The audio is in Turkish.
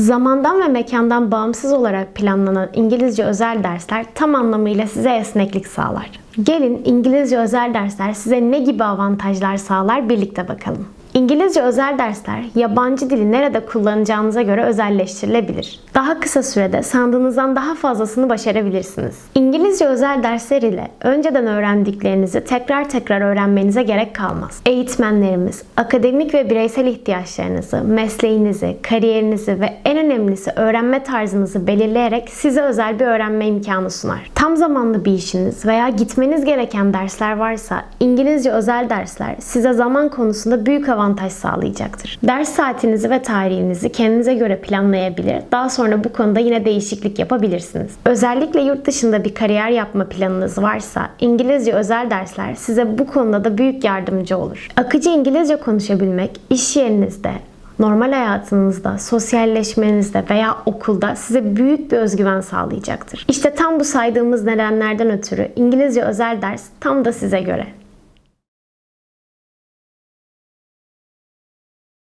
Zamandan ve mekandan bağımsız olarak planlanan İngilizce özel dersler tam anlamıyla size esneklik sağlar. Gelin İngilizce özel dersler size ne gibi avantajlar sağlar birlikte bakalım. İngilizce özel dersler yabancı dili nerede kullanacağınıza göre özelleştirilebilir. Daha kısa sürede sandığınızdan daha fazlasını başarabilirsiniz. İngilizce özel dersler ile önceden öğrendiklerinizi tekrar tekrar öğrenmenize gerek kalmaz. Eğitmenlerimiz akademik ve bireysel ihtiyaçlarınızı, mesleğinizi, kariyerinizi ve en önemlisi öğrenme tarzınızı belirleyerek size özel bir öğrenme imkanı sunar. Tam zamanlı bir işiniz veya gitmeniz gereken dersler varsa İngilizce özel dersler size zaman konusunda büyük avantaj sağlayacaktır. Ders saatinizi ve tarihinizi kendinize göre planlayabilir. Daha sonra bu konuda yine değişiklik yapabilirsiniz. Özellikle yurt dışında bir kariyer yapma planınız varsa İngilizce özel dersler size bu konuda da büyük yardımcı olur. Akıcı İngilizce konuşabilmek iş yerinizde, normal hayatınızda, sosyalleşmenizde veya okulda size büyük bir özgüven sağlayacaktır. İşte tam bu saydığımız nedenlerden ötürü İngilizce özel ders tam da size göre.